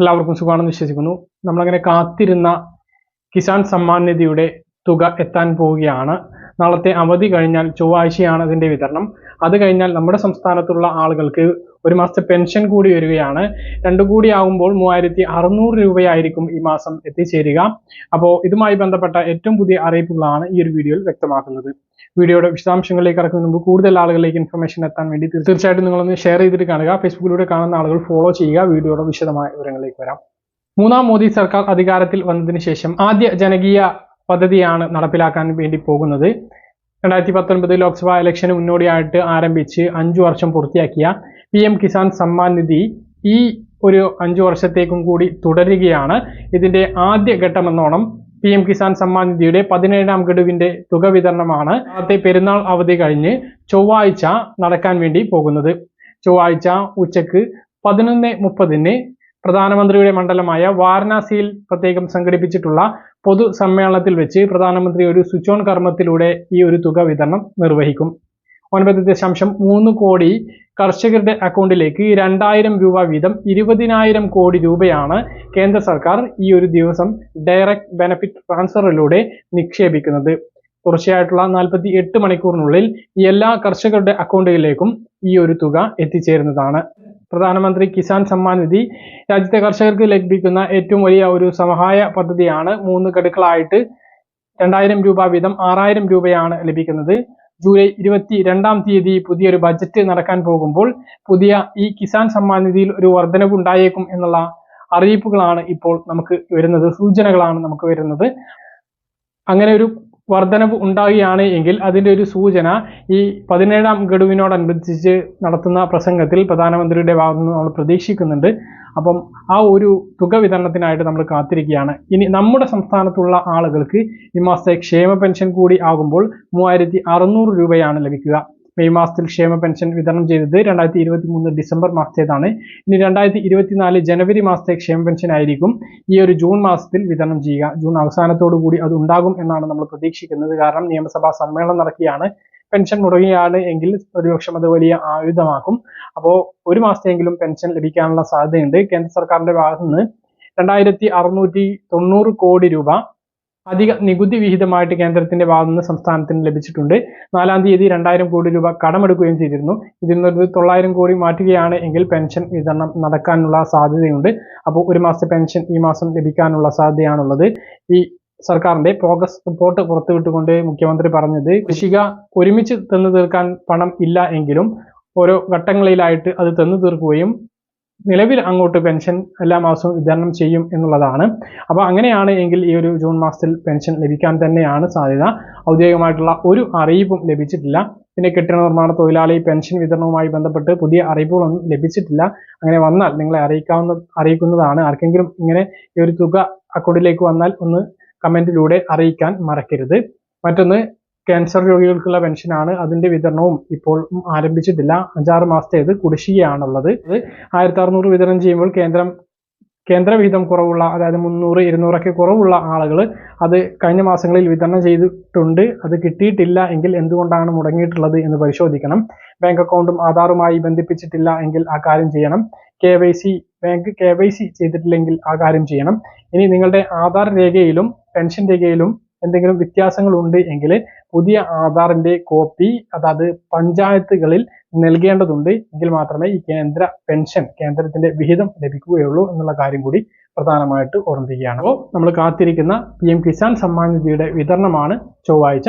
എല്ലാവർക്കും സുഖമാണെന്ന് വിശ്വസിക്കുന്നു. നമ്മളങ്ങനെ കാത്തിരുന്ന കിസാൻ സമ്മാൻ നിധിയുടെ തുക എത്താൻ പോവുകയാണ്. നാളത്തെ അവധി കഴിഞ്ഞാൽ ചൊവ്വാഴ്ചയാണ് അതിന്റെ വിതരണം. അത് കഴിഞ്ഞാൽ നമ്മുടെ സംസ്ഥാനത്തുള്ള ആളുകൾക്ക് ഒരു മാസത്തെ പെൻഷൻ കൂടി വരികയാണ്. രണ്ടു കൂടി ആകുമ്പോൾ മൂവായിരത്തി അറുന്നൂറ് രൂപയായിരിക്കും ഈ മാസം എത്തിച്ചേരുക. അപ്പോൾ ഇതുമായി ബന്ധപ്പെട്ട ഏറ്റവും പുതിയ അറിയിപ്പുകളാണ് ഈ ഒരു വീഡിയോയിൽ വ്യക്തമാക്കുന്നത്. വീഡിയോയുടെ വിശദാംശങ്ങളിലേക്ക് ഇറക്കുന്ന മുമ്പ് കൂടുതൽ ആളുകളിലേക്ക് ഇൻഫർമേഷൻ എത്താൻ വേണ്ടി തീർ- തീർച്ചയായിട്ടും നിങ്ങളൊന്ന് ഷെയർ ചെയ്തിട്ട് കാണുക. ഫേസ്ബുക്കിലൂടെ കാണുന്ന ആളുകൾ ഫോളോ ചെയ്യുക. വീഡിയോയുടെ വിശദമായ വിവരങ്ങളിലേക്ക് വരാം. മൂന്നാം മോദി സർക്കാർ അധികാരത്തിൽ വന്നതിന് ശേഷം ആദ്യ ജനകീയ പദ്ധതിയാണ് നടപ്പിലാക്കാൻ വേണ്ടി പോകുന്നത്. രണ്ടായിരത്തി പത്തൊൻപത് ലോക്സഭാ ഇലക്ഷന് മുന്നോടിയായിട്ട് ആരംഭിച്ച് അഞ്ചു വർഷം പൂർത്തിയാക്കിയ പി എം കിസാൻ സമ്മാൻ നിധി ഈ ഒരു അഞ്ചു വർഷത്തേക്കും കൂടി തുടരുകയാണ്. ഇതിന്റെ ആദ്യ ഘട്ടമെന്നോണം പി എം കിസാൻ സമ്മാൻ നിധിയുടെ പതിനേഴാം ഗഡുവിന്റെ തുക വിതരണമാണ് ആദ്യത്തെ പെരുന്നാൾ അവധി കഴിഞ്ഞ് ചൊവ്വാഴ്ച നടക്കാൻ വേണ്ടി പോകുന്നത്. ചൊവ്വാഴ്ച ഉച്ചയ്ക്ക് പതിനൊന്ന് മുപ്പതിന് പ്രധാനമന്ത്രിയുടെ മണ്ഡലമായ വാരണാസിയിൽ പ്രത്യേകം സംഘടിപ്പിച്ചിട്ടുള്ള പൊതു സമ്മേളനത്തിൽ വെച്ച് പ്രധാനമന്ത്രി ഒരു സ്വിച്ച് ഓൺ കർമ്മത്തിലൂടെ ഈ ഒരു തുക വിതരണം നിർവഹിക്കും. ഒൻപത് ദശാംശം മൂന്ന് കോടി കർഷകരുടെ അക്കൗണ്ടിലേക്ക് രണ്ടായിരം രൂപ വീതം ഇരുപതിനായിരം കോടി രൂപയാണ് കേന്ദ്ര സർക്കാർ ഈ ഒരു ദിവസം ഡയറക്റ്റ് ബെനഫിറ്റ് ട്രാൻസ്ഫറിലൂടെ നിക്ഷേപിക്കുന്നത്. തുടർച്ചയായിട്ടുള്ള നാൽപ്പത്തി എട്ട് മണിക്കൂറിനുള്ളിൽ എല്ലാ കർഷകരുടെ അക്കൗണ്ടുകളിലേക്കും ഈ ഒരു തുക എത്തിച്ചേരുന്നതാണ്. പ്രധാനമന്ത്രി കിസാൻ സമ്മാൻ നിധി രാജ്യത്തെ കർഷകർക്ക് ലഭിക്കുന്ന ഏറ്റവും വലിയ ഒരു സഹായ പദ്ധതിയാണ് മൂന്ന് ഘടുക്കളായിട്ട് രണ്ടായിരം രൂപ വീതം ആറായിരം രൂപയാണ് ലഭിക്കുന്നത്. ജൂലൈ ഇരുപത്തി രണ്ടാം തീയതി പുതിയൊരു ബജറ്റ് നടക്കാൻ പോകുമ്പോൾ പുതിയ ഈ കിസാൻ സമ്മാൻ നിധിയിൽ ഒരു വർധനവ് ഉണ്ടായേക്കും എന്നുള്ള അറിയിപ്പുകളാണ് ഇപ്പോൾ നമുക്ക് വരുന്നത് സൂചനകളാണ് നമുക്ക് വരുന്നത്. അങ്ങനെ ഒരു വർധനവ് ഉണ്ടാകുകയാണ് എങ്കിൽ അതിന്റെ ഒരു സൂചന ഈ പതിനേഴാം ഗഡുവിനോടനുബന്ധിച്ച് നടത്തുന്ന പ്രസംഗത്തിൽ പ്രധാനമന്ത്രിയുടെ ഭാഗത്ത് നിന്ന് നമ്മൾ പ്രതീക്ഷിക്കുന്നുണ്ട്. അപ്പം ആ ഒരു തുക വിതരണത്തിനായിട്ട് നമ്മൾ കാത്തിരിക്കുകയാണ്. ഇനി നമ്മുടെ സംസ്ഥാനത്തുള്ള ആളുകൾക്ക് ഈ മാസത്തെ ക്ഷേമ പെൻഷൻ കൂടി ആകുമ്പോൾ മൂവായിരത്തി രൂപയാണ് ലഭിക്കുക. മെയ് മാസത്തിൽ ക്ഷേമ പെൻഷൻ വിതരണം ചെയ്തത് രണ്ടായിരത്തി ഇരുപത്തി മൂന്ന് ഡിസംബർ മാസത്തേതാണ്. ഇനി രണ്ടായിരത്തി ഇരുപത്തിനാല് ജനുവരി മാസത്തെ ക്ഷേമ പെൻഷൻ ആയിരിക്കും. ഈ ഒരു ജൂൺ മാസത്തിൽ വിതരണം ചെയ്യുക. ജൂൺ അവസാനത്തോടു കൂടി അത് ഉണ്ടാകും എന്നാണ് നമ്മൾ പ്രതീക്ഷിക്കുന്നത്. കാരണം നിയമസഭാ സമ്മേളനം നടക്കുകയാണ്. പെൻഷൻ മുടങ്ങുകയാണ് എങ്കിൽ പ്രതിപക്ഷം അത് വലിയ ആയുധമാക്കും. അപ്പോൾ ഒരു മാസത്തെങ്കിലും പെൻഷൻ ലഭിക്കാനുള്ള സാധ്യതയുണ്ട്. കേന്ദ്ര സർക്കാരിന്റെ ഭാഗത്ത് നിന്ന് രണ്ടായിരത്തി അറുന്നൂറ്റി തൊണ്ണൂറ് കോടി രൂപ അധിക നികുതി വിഹിതമായിട്ട് കേന്ദ്രത്തിന്റെ ഭാഗത്ത് നിന്ന് സംസ്ഥാനത്തിന് ലഭിച്ചിട്ടുണ്ട്. നാലാം തീയതി രണ്ടായിരം കോടി രൂപ കടമെടുക്കുകയും ചെയ്തിരുന്നു. ഇതിൽ നിന്നൊരു തൊള്ളായിരം കോടി മാറ്റുകയാണ് എങ്കിൽ പെൻഷൻ വിതരണം നടക്കാനുള്ള സാധ്യതയുണ്ട്. അപ്പോൾ ഒരു മാസത്തെ പെൻഷൻ ഈ മാസം ലഭിക്കാനുള്ള സാധ്യതയാണുള്ളത്. ഈ സർക്കാരിന്റെ പ്രോഗ്രസ് റിപ്പോർട്ട് പുറത്തുവിട്ടുകൊണ്ട് മുഖ്യമന്ത്രി പറഞ്ഞത് കൃഷിക ഒരുമിച്ച് തന്നു തീർക്കാൻ പണം ഇല്ല എങ്കിലും ഓരോ ഘട്ടങ്ങളിലായിട്ട് അത് തന്നു തീർക്കുകയും നിലവിൽ അങ്ങോട്ട് പെൻഷൻ എല്ലാ മാസവും വിതരണം ചെയ്യും എന്നുള്ളതാണ്. അപ്പോൾ അങ്ങനെയാണ് എങ്കിൽ ഈ ഒരു ജൂൺ മാസത്തിൽ പെൻഷൻ ലഭിക്കാൻ തന്നെയാണ് സാധ്യത. ഔദ്യോഗികമായിട്ടുള്ള ഒരു അറിയിപ്പും ലഭിച്ചിട്ടില്ല. പിന്നെ കെട്ടിട നിർമ്മാണ തൊഴിലാളി പെൻഷൻ വിതരണവുമായി ബന്ധപ്പെട്ട് പുതിയ അറിയിപ്പുകളൊന്നും ലഭിച്ചിട്ടില്ല. അങ്ങനെ വന്നാൽ നിങ്ങളെ അറിയിക്കാവുന്ന അറിയിക്കുന്നതാണ്. ആർക്കെങ്കിലും ഇങ്ങനെ ഈ ഒരു തുക അക്കൗണ്ടിലേക്ക് വന്നാൽ ഒന്ന് കമന്റിലൂടെ അറിയിക്കാൻ മറക്കരുത്. മറ്റൊന്ന് ക്യാൻസർ രോഗികൾക്കുള്ള പെൻഷനാണ് അതിന്റെ വിതരണവും ഇപ്പോൾ ആരംഭിച്ചിട്ടില്ല. അഞ്ചാറ് മാസത്തേത് കുടിശ്ശികയാണുള്ളത്. ആയിരത്തി അറുന്നൂറ് വിതരണം ചെയ്യുമ്പോൾ കേന്ദ്രം കേന്ദ്ര വിഹിതം കുറവുള്ള അതായത് മുന്നൂറ് ഇരുന്നൂറൊക്കെ കുറവുള്ള ആളുകൾ അത് കഴിഞ്ഞ മാസങ്ങളിൽ വിതരണം ചെയ്തിട്ടുണ്ട്. അത് കിട്ടിയിട്ടില്ല എങ്കിൽ എന്തുകൊണ്ടാണ് മുടങ്ങിയിട്ടുള്ളത് എന്ന് പരിശോധിക്കണം. ബാങ്ക് അക്കൗണ്ടും ആധാറുമായി ബന്ധിപ്പിച്ചിട്ടില്ല എങ്കിൽ ആ കാര്യം ചെയ്യണം. K Y C bank K Y C ചെയ്തിട്ടില്ലെങ്കിൽ ആ കാര്യം ചെയ്യണം. ഇനി നിങ്ങളുടെ ആധാർ രേഖയിലും പെൻഷൻ രേഖയിലും എന്തെങ്കിലും വ്യത്യാസങ്ങൾ ഉണ്ട് എങ്കിൽ പുതിയ ആധാറിന്റെ കോപ്പി അതായത് പഞ്ചായത്തുകളിൽ നൽകേണ്ടതുണ്ട് എങ്കിൽ മാത്രമേ ഈ കേന്ദ്ര പെൻഷൻ കേന്ദ്രത്തിന്റെ വിഹിതം ലഭിക്കുകയുള്ളൂ എന്നുള്ള കാര്യം കൂടി പ്രധാനമായിട്ട് ഓർമ്മിപ്പിക്കുകയാണ്. അപ്പോൾ നമ്മൾ കാത്തിരിക്കുന്ന പി എം കിസാൻ സമ്മാൻ നിധിയുടെ വിതരണമാണ് ചൊവ്വാഴ്ച